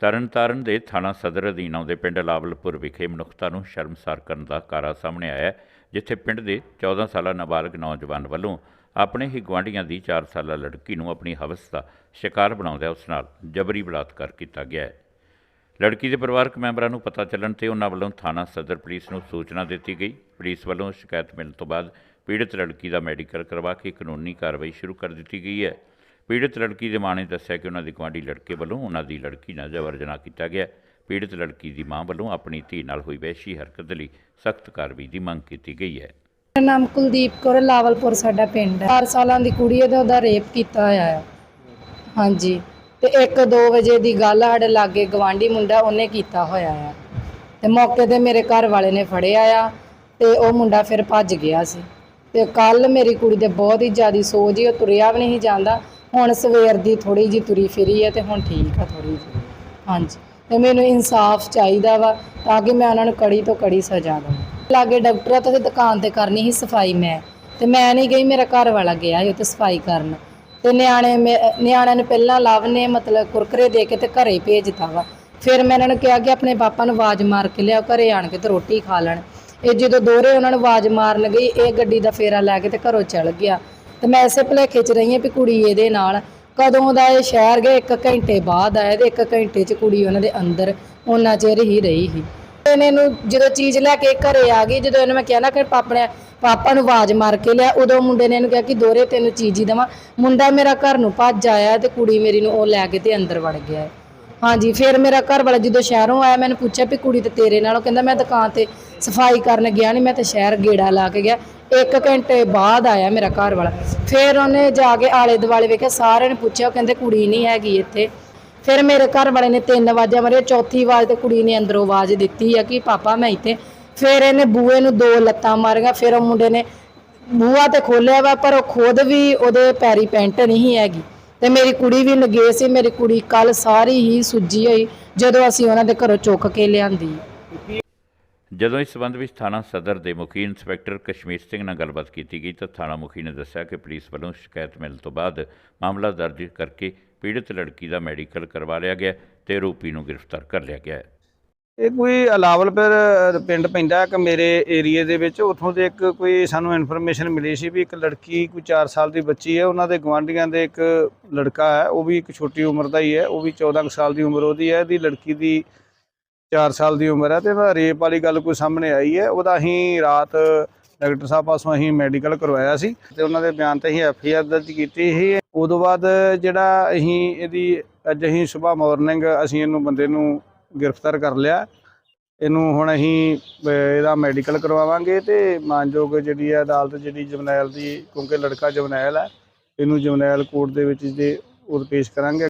ਤਰਨਤਾਰਨ ਦੇ ਥਾਣਾ ਸਦਰ ਅਧੀਨ ਆਉਂਦੇ ਪਿੰਡ ਲਾਵਲਪੁਰ ਵਿਖੇ ਮਨੁੱਖਤਾ ਨੂੰ ਸ਼ਰਮਸਾਰ ਕਰਨ ਦਾ ਕਾਰਾ ਸਾਹਮਣੇ ਆਇਆ ਜਿੱਥੇ ਪਿੰਡ ਦੇ 14 ਸਾਲਾ ਨਾਬਾਲਗ ਨੌਜਵਾਨ ਵੱਲੋਂ ਆਪਣੇ ਹੀ ਗੁਆਂਢੀਆਂ ਦੀ 4 ਸਾਲਾ ਲੜਕੀ ਨੂੰ ਆਪਣੀ ਹਵਸ ਦਾ ਸ਼ਿਕਾਰ ਬਣਾਉਂਦਿਆਂ ਉਸ ਨਾਲ ਜਬਰੀ ਬਲਾਤਕਾਰ ਕੀਤਾ ਗਿਆ ਹੈ। ਲੜਕੀ ਦੇ ਪਰਿਵਾਰਕ ਮੈਂਬਰਾਂ ਨੂੰ ਪਤਾ ਚੱਲਣ ਤੇ ਉਹਨਾਂ ਵੱਲੋਂ ਥਾਣਾ ਸਦਰ ਪੁਲਿਸ ਨੂੰ ਸੂਚਨਾ ਦਿੱਤੀ ਗਈ। ਪੁਲਿਸ ਵੱਲੋਂ ਸ਼ਿਕਾਇਤ ਮਿਲਣ ਤੋਂ ਬਾਅਦ ਪੀੜਤ ਲੜਕੀ ਦਾ ਮੈਡੀਕਲ ਕਰਵਾ ਕੇ ਕਾਨੂੰਨੀ ਕਾਰਵਾਈ ਸ਼ੁਰੂ ਕਰ ਦਿੱਤੀ ਗਈ ਹੈ। ਪੀੜਤ ਲੜਕੀ ਦੇ ਮਾਂ ਨੇ ਦੱਸਿਆ ਕਿ ਉਹਨਾਂ ਦੀ ਗੁਆਂਢੀ ਲੜਕੇ ਵੱਲੋਂ ਉਹਨਾਂ ਦੀ ਲੜਕੀ ਨਾਲ ਜ਼ਬਰ ਜਨਾਹ ਕੀਤਾ ਗਿਆ। ਪੀੜਤ ਲੜਕੀ ਦੀ ਮਾਂ ਵੱਲੋਂ ਆਪਣੀ ਧੀ ਨਾਲ ਹੋਈ ਵੈਸ਼ੀ ਹਰਕਤ ਲਈ ਸਖਤ ਕਾਰਵਾਈ ਦੀ ਮੰਗ ਕੀਤੀ ਗਈ ਹੈ। ਮੇਰਾ ਨਾਮ ਕੁਲਦੀਪ ਕੌਰ ਲਾਵਲਪੁਰ ਸਾਡਾ ਪਿੰਡ ਹੈ। 4 ਸਾਲਾਂ ਦੀ ਕੁੜੀ ਹੈ ਤੇ ਉਹਦਾ ਰੇਪ ਕੀਤਾ ਹੋਇਆ ਹੈ। ਹਾਂਜੀ। ਤੇ 1-2 ਵਜੇ ਦੀ ਗੱਲ ਸਾਡੇ ਲਾਗੇ ਗਵਾਂਢੀ ਮੁੰਡਾ ਉਹਨੇ ਕੀਤਾ ਹੋਇਆ ਆ। ਤੇ ਮੌਕੇ ਤੇ ਮੇਰੇ ਘਰ ਵਾਲੇ ਨੇ ਫੜਿਆ ਆ ਤੇ ਉਹ ਮੁੰਡਾ ਫਿਰ ਭੱਜ ਗਿਆ ਸੀ। ਤੇ ਕੱਲ ਮੇਰੀ ਕੁੜੀ ਦੇ ਬਹੁਤ ਹੀ ਜ਼ਿਆਦੀ ਸੋਜ ਹੀ ਉਹ ਤੁਰਿਆ ਵੀ ਨਹੀਂ ਜਾਂਦਾ। ਹੁਣ ਸਵੇਰ ਦੀ ਥੋੜੀ ਜੀ ਤੁਰੀ ਫਿਰੀ ਹੈ ਤੇ ਹੁਣ ਠੀਕ ਆ ਥੋੜੀ ਜੀ ਹਾਂਜੀ। ਤੇ ਮੈਨੂੰ ਇਨਸਾਫ ਚਾਹੀਦਾ ਵਾ ਤਾਂ ਕਿ ਮੈਂ ਉਹਨਾਂ ਨੂੰ ਕੜੀ ਤੋਂ ਕੜੀ ਸਜ਼ਾ ਦਵਾਂ। ਲਾਗੇ ਡਾਕਟਰਾਂ ਤੋਂ ਤੇ ਦੁਕਾਨ ਤੇ ਕਰਨੀ ਸੀ ਸਫ਼ਾਈ ਮੈਂ। ਤੇ ਮੈਂ ਨਹੀਂ ਗਈ, ਮੇਰਾ ਘਰ ਵਾਲਾ ਗਿਆ ਸੀ ਉੱਥੇ ਸਫ਼ਾਈ ਕਰਨ। ਤੇ ਨਿਆਣੇ ਮੇ- ਨਿਆਣਿਆਂ ਨੂੰ ਪਹਿਲਾਂ ਲਵ ਨੇ ਮਤਲਬ ਕੁਰਕਰੇ ਦੇ ਕੇ ਤੇ ਘਰੇ ਭੇਜਤਾ ਵਾ। ਫਿਰ ਮੈਂ ਇਹਨਾਂ ਨੂੰ ਕਿਹਾ ਕਿ ਆਪਣੇ ਪਾਪਾ ਨੂੰ ਆਵਾਜ਼ ਮਾਰ ਕੇ ਲਿਆਓ, ਘਰੇ ਆਣ ਕੇ ਤੇ ਰੋਟੀ ਖਾ ਲੈਣ। ਇਹ ਜਦੋਂ ਦੋਹਰੇ ਉਹਨਾਂ ਨੂੰ ਆਵਾਜ਼ ਮਾਰਨ ਗਈ, ਇਹ ਗੱਡੀ ਦਾ ਫੇਰਾ ਲੈ ਕੇ ਤੇ ਘਰੋਂ ਚਲ ਗਿਆ। ਤੇ ਮੈਂ ਇਸੇ ਭੁਲੇਖੇ 'ਚ ਰਹੀ ਹਾਂ ਵੀ ਕੁੜੀ ਇਹਦੇ ਨਾਲ ਕਦੋਂ ਦਾ ਇਹ ਸ਼ਹਿਰ ਗਏ 1 ਘੰਟੇ ਬਾਅਦ ਆਇਆ ਤੇ 1 ਘੰਟੇ 'ਚ ਕੁੜੀ ਉਹਨਾਂ ਦੇ ਅੰਦਰ, ਉਹਨਾਂ ਚਿਰ ਹੀ ਰਹੀ ਸੀ। ਇਹਨੇ ਨੂੰ ਜਦੋਂ ਚੀਜ਼ ਲੈ ਕੇ ਘਰੇ ਆ ਗਈ, ਜਦੋਂ ਇਹਨੂੰ ਮੈਂ ਕਿਹਾ ਨਾ ਕਿ ਪਾਪਣੇ ਪਾਪਾ ਨੂੰ ਆਵਾਜ਼ ਮਾਰ ਕੇ ਲਿਆ, ਉਦੋਂ ਮੁੰਡੇ ਨੇ ਇਹਨੂੰ ਕਿਹਾ ਕਿ ਦੋਰੇ ਤੈਨੂੰ ਚੀਜ਼ ਹੀ ਦੇਵਾਂ। ਮੁੰਡਾ ਮੇਰਾ ਘਰ ਨੂੰ ਭੱਜ ਆਇਆ ਤੇ ਕੁੜੀ ਮੇਰੀ ਨੂੰ ਉਹ ਲੈ ਕੇ ਤੇ ਅੰਦਰ ਵੜ ਗਿਆ। ਹੈ। ਹਾਂਜੀ, ਫਿਰ ਮੇਰਾ ਘਰ ਵਾਲਾ ਜਦੋਂ ਸ਼ਹਿਰੋਂ ਆਇਆ, ਮੈਨੂੰ ਪੁੱਛਿਆ ਵੀ ਕੁੜੀ ਤੇ ਤੇਰੇ ਨਾਲ, ਉਹ ਕਹਿੰਦਾ ਮੈਂ ਦੁਕਾਨ ਤੇ ਸਫ਼ਾਈ ਕਰਨ ਗਿਆ ਨਹੀਂ ਮੈਂ ਤਾਂ ਸ਼ਹਿਰ ਗੇੜਾ ਲਾ ਕੇ ਗਿਆ। ਇੱਕ ਘੰਟੇ ਬਾਅਦ ਆਇਆ ਮੇਰਾ ਘਰ ਵਾਲਾ। ਫਿਰ ਉਹਨੇ ਜਾ ਕੇ ਆਲੇ ਦੁਆਲੇ ਵੇਖਿਆ, ਸਾਰਿਆਂ ਨੇ ਪੁੱਛਿਆ, ਉਹ ਕਹਿੰਦੇ ਕੁੜੀ ਨਹੀਂ ਹੈਗੀ ਇੱਥੇ। ਫਿਰ ਮੇਰੇ ਘਰ ਵਾਲੇ ਨੇ ਤਿੰਨ ਆਵਾਜ਼ਾਂ ਮਾਰੀਆਂ, ਚੌਥੀ ਆਵਾਜ਼ ਤੇ ਕੁੜੀ ਨੇ ਅੰਦਰੋਂ ਆਵਾਜ਼ ਦਿੱਤੀ ਆ ਕਿ, ਪਾਪਾ, ਮੈਂ ਇੱਥੇ। ਫਿਰ ਇਹਨੇ ਬੂਏ ਨੂੰ ਦੋ ਲੱਤਾਂ ਮਾਰੀਆਂ, ਫਿਰ ਉਹ ਮੁੰਡੇ ਨੇ ਬੂਆ ਤੇ ਖੋਲਿਆ ਵਾ, ਪਰ ਉਹ ਖੁਦ ਵੀ ਉਹਦੇ ਪੈਰੀ ਪੈਂਟ ਨਹੀਂ ਹੈਗੀ। ਤੇ ਮੇਰੀ ਕੁੜੀ ਵੀ ਨਗੇ ਸੀ, ਮੇਰੀ ਕੁੜੀ ਕੱਲ ਸਾਰੀ ਹੀ ਸੁੱਜੀ ਹੋਈ, ਜਦੋਂ ਅਸੀਂ ਉਹਨਾਂ ਦੇ ਘਰੋਂ ਚੁੱਕ ਕੇ ਲਿਆਂਦੀ। ਜਦੋਂ ਇਸ ਸਬੰਧ ਵਿੱਚ ਥਾਣਾ ਸਦਰ ਦੇ ਮੁਖੀ ਇੰਸਪੈਕਟਰ ਕਸ਼ਮੀਰ ਸਿੰਘ ਨਾਲ ਗੱਲਬਾਤ ਕੀਤੀ ਗਈ ਤਾਂ ਥਾਣਾ ਮੁਖੀ ਨੇ ਦੱਸਿਆ ਕਿ ਪੁਲਿਸ ਵੱਲੋਂ ਸ਼ਿਕਾਇਤ ਮਿਲਣ ਤੋਂ ਬਾਅਦ ਮਾਮਲਾ ਦਰਜ ਕਰਕੇ ਪੀੜਤ ਲੜਕੀ ਦਾ ਮੈਡੀਕਲ ਕਰਵਾ ਲਿਆ ਗਿਆ ਤੇ ਆਰੋਪੀ ਨੂੰ ਗ੍ਰਿਫਤਾਰ ਕਰ ਲਿਆ ਗਿਆ ਹੈ। ਇਹ ਕੋਈ ਅਲਾਵਲਪੁਰ ਪਿੰਡ ਪੈਂਦਾ ਕਿ ਮੇਰੇ ਏਰੀਏ ਦੇ ਵਿੱਚ? ਉੱਥੋਂ ਦੇ ਇੱਕ ਕੋਈ ਸਾਨੂੰ ਇਨਫੋਰਮੇਸ਼ਨ ਮਿਲੀ ਸੀ ਵੀ ਇੱਕ ਲੜਕੀ ਕੋਈ 4 ਸਾਲ ਦੀ ਬੱਚੀ ਹੈ, ਉਹਨਾਂ ਦੇ ਗਵਾਂਢੀਆਂ ਦੇ ਇੱਕ ਲੜਕਾ ਹੈ, ਉਹ ਵੀ ਇੱਕ ਛੋਟੀ ਉਮਰ ਦਾ ਹੀ ਹੈ, ਉਹ ਵੀ 14 ਕੁ ਸਾਲ ਦੀ ਉਮਰ ਉਹਦੀ ਹੈ, ਇਹਦੀ ਲੜਕੀ ਦੀ 4 ਸਾਲ ਦੀ ਉਮਰ ਹੈ ਤੇ ਉਹਦਾ ਰੇਪ ਵਾਲੀ ਗੱਲ ਕੋਈ ਸਾਹਮਣੇ ਆਈ ਹੈ। ਉਹਦਾ ਅਸੀਂ ਰਾਤ ਡਾਕਟਰ ਸਾਹਿਬ ਪਾਸੋਂ ਅਸੀਂ ਮੈਡੀਕਲ ਕਰਵਾਇਆ ਸੀ ਤੇ ਉਹਨਾਂ ਦੇ ਬਿਆਨ ਤੇ ਅਸੀਂ ਐਫ ਆਈ ਆਰ ਦਰਜ ਕੀਤੀ ਸੀ। ਉਦੋਂ ਬਾਅਦ ਜਿਹੜਾ ਅਸੀਂ ਇਹਦੀ ਅੱਜ ਅਸੀਂ ਸਵੇਰ ਮਾਰਨਿੰਗ ਅਸੀਂ ਇਹਨੂੰ ਬੰਦੇ ਨੂੰ ਗ੍ਰਿਫਤਾਰ ਕਰ ਲਿਆ। ਇਹਨੂੰ ਹੁਣ ਅਸੀਂ ਇਹਦਾ ਮੈਡੀਕਲ ਕਰਵਾਵਾਂਗੇ ਤੇ ਮਾਨਯੋਗ ਜਿਹੜੀ ਹੈ ਅਦਾਲਤ ਜਿਹੜੀ ਜਮਨੈਲ ਦੀ, ਕਿਉਂਕਿ ਲੜਕਾ ਜਮਨੈਲ ਹੈ, ਇਹਨੂੰ ਜਮਨੈਲ ਕੋਰਟ ਦੇ ਵਿੱਚ ਜੇ ਉਹ ਪੇਸ਼ ਕਰਾਂਗੇ।